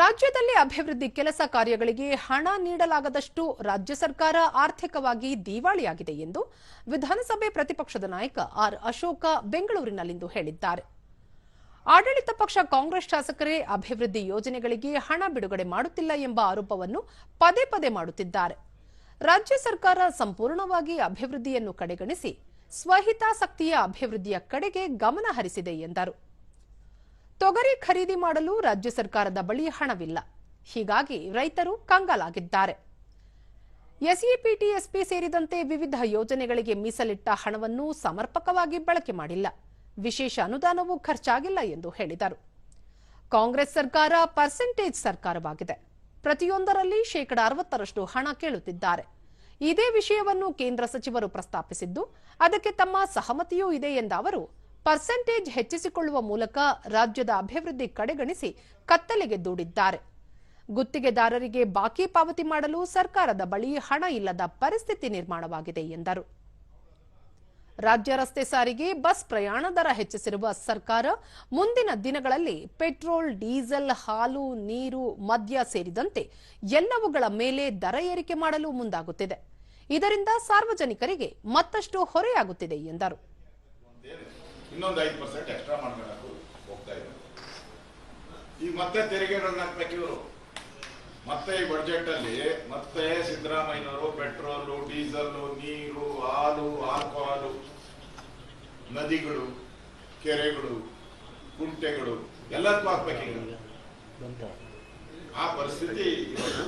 ರಾಜ್ಯದಲ್ಲಿ ಅಭಿವೃದ್ಧಿ ಕೆಲಸ ಕಾರ್ಯಗಳಿಗೆ ಹಣ ನೀಡಲಾಗದಷ್ಟು ರಾಜ್ಯ ಸರ್ಕಾರ ಆರ್ಥಿಕವಾಗಿ ದಿವಾಳಿಯಾಗಿದೆ ಎಂದು ವಿಧಾನಸಭೆ ಪ್ರತಿಪಕ್ಷದ ನಾಯಕ ಆರ್ ಅಶೋಕ ಬೆಂಗಳೂರಿನಲ್ಲಿಂದು ಹೇಳಿದ್ದಾರೆ. ಆಡಳಿತ ಪಕ್ಷ ಕಾಂಗ್ರೆಸ್ ಶಾಸಕರೇ ಅಭಿವೃದ್ಧಿ ಯೋಜನೆಗಳಿಗೆ ಹಣ ಬಿಡುಗಡೆ ಮಾಡುತ್ತಿಲ್ಲ ಎಂಬ ಆರೋಪವನ್ನು ಪದೇ ಪದೇ ಮಾಡುತ್ತಿದ್ದಾರೆ. ರಾಜ್ಯ ಸರ್ಕಾರ ಸಂಪೂರ್ಣವಾಗಿ ಅಭಿವೃದ್ಧಿಯನ್ನು ಕಡೆಗಣಿಸಿ, ಸ್ವಹಿತಾಸಕ್ತಿಯ ಅಭಿವೃದ್ಧಿಯ ಕಡೆಗೆ ಗಮನ ಹರಿಸಿದೆ ಎಂದರು. ತೊಗರಿ ಖರೀದಿ ಮಾಡಲು ರಾಜ್ಯ ಸರ್ಕಾರದ ಬಳಿ ಹಣವಿಲ್ಲ. ಹೀಗಾಗಿ ರೈತರು ಕಂಗಾಲಾಗಿದ್ದಾರೆ. ಎಸ್ಇಪಿಟಿಎಸ್ಪಿ ಸೇರಿದಂತೆ ವಿವಿಧ ಯೋಜನೆಗಳಿಗೆ ಮೀಸಲಿಟ್ಟ ಹಣವನ್ನು ಸಮರ್ಪಕವಾಗಿ ಬಳಕೆ ಮಾಡಿಲ್ಲ. ವಿಶೇಷ ಅನುದಾನವೂ ಖರ್ಚಾಗಿಲ್ಲ ಎಂದು ಹೇಳಿದರು. ಕಾಂಗ್ರೆಸ್ ಸರ್ಕಾರ ಪರ್ಸೆಂಟೇಜ್ ಸರ್ಕಾರವಾಗಿದೆ. ಪ್ರತಿಯೊಂದರಲ್ಲಿ ಶೇಕಡ ಅರವತ್ತರಷ್ಟು ಹಣ ಕೇಳುತ್ತಿದ್ದಾರೆ. ಇದೇ ವಿಷಯವನ್ನು ಕೇಂದ್ರ ಸಚಿವರು ಪ್ರಸ್ತಾಪಿಸಿದ್ದು, ಅದಕ್ಕೆ ತಮ್ಮ ಸಹಮತಿಯೂ ಇದೆ ಎಂದ ಅವರು ಪರ್ಸೆಂಟೇಜ್ ಹೆಚ್ಚಿಸಿಕೊಳ್ಳುವ ಮೂಲಕ ರಾಜ್ಯದ ಅಭಿವೃದ್ಧಿ ಕಡೆಗಣಿಸಿ ಕತ್ತಲೆಗೆ ದೂಡಿದ್ದಾರೆ. ಗುತ್ತಿಗೆದಾರರಿಗೆ ಬಾಕಿ ಪಾವತಿ ಮಾಡಲು ಸರ್ಕಾರದ ಬಳಿ ಹಣ ಇಲ್ಲದ ಪರಿಸ್ಥಿತಿ ನಿರ್ಮಾಣವಾಗಿದೆ ಎಂದರು. ರಾಜ್ಯ ರಸ್ತೆ ಸಾರಿಗೆ, ಬಸ್ ಪ್ರಯಾಣ ದರ ಹೆಚ್ಚಿಸಿರುವ ಸರ್ಕಾರ ಮುಂದಿನ ದಿನಗಳಲ್ಲಿ ಪೆಟ್ರೋಲ್, ಡೀಸೆಲ್, ಹಾಲು, ನೀರು, ಮದ್ಯ ಸೇರಿದಂತೆ ಎಲ್ಲವುಗಳ ಮೇಲೆ ದರ ಏರಿಕೆ ಮಾಡಲು ಮುಂದಾಗುತ್ತಿದೆ. ಇದರಿಂದ ಸಾರ್ವಜನಿಕರಿಗೆ ಮತ್ತಷ್ಟು ಹೊರೆಯಾಗುತ್ತಿದೆ ಎಂದರು. ಇನ್ನೊಂದು ಐದು ಪರ್ಸೆಂಟ್ ಎಕ್ಸ್ಟ್ರಾ ಮಾಡ್ಕೊಳ್ಳೋಕೆ ಹೋಗ್ತಾ ಇದ್ದಾರೆ. ಈಗ ಮತ್ತೆ ತೆರಿಗೆಗಳನ್ನ ಹಾಕ್ಬೇಕು ಇವರು. ಮತ್ತೆ ಈ ಬಡ್ಜೆಟ್ ಅಲ್ಲಿ ಮತ್ತೆ ಸಿದ್ದರಾಮಯ್ಯನವರು ಪೆಟ್ರೋಲು ಡೀಸೆಲ್ ನೀರು, ಹಾಲು ಆಲ್ಕೋಹಾಲು ನದಿಗಳು, ಕೆರೆಗಳು, ಕುಂಟೆಗಳು, ಎಲ್ಲದಕ್ಕೂ ಹಾಕ್ಬೇಕೀಗ ಆ ಪರಿಸ್ಥಿತಿ ಇವತ್ತು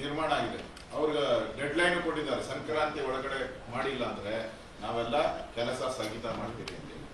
ನಿರ್ಮಾಣ ಆಗಿದೆ. ಅವ್ರಿಗೆ ಡೆಡ್ ಲೈನ್ ಕೊಟ್ಟಿದ್ದಾರೆ. ಸಂಕ್ರಾಂತಿ ಒಳಗಡೆ ಮಾಡಿಲ್ಲ ಅಂದ್ರೆ ನಾವೆಲ್ಲ ಕೆಲಸ ಸ್ಥಗಿತ ಮಾಡ್ತೀವಿ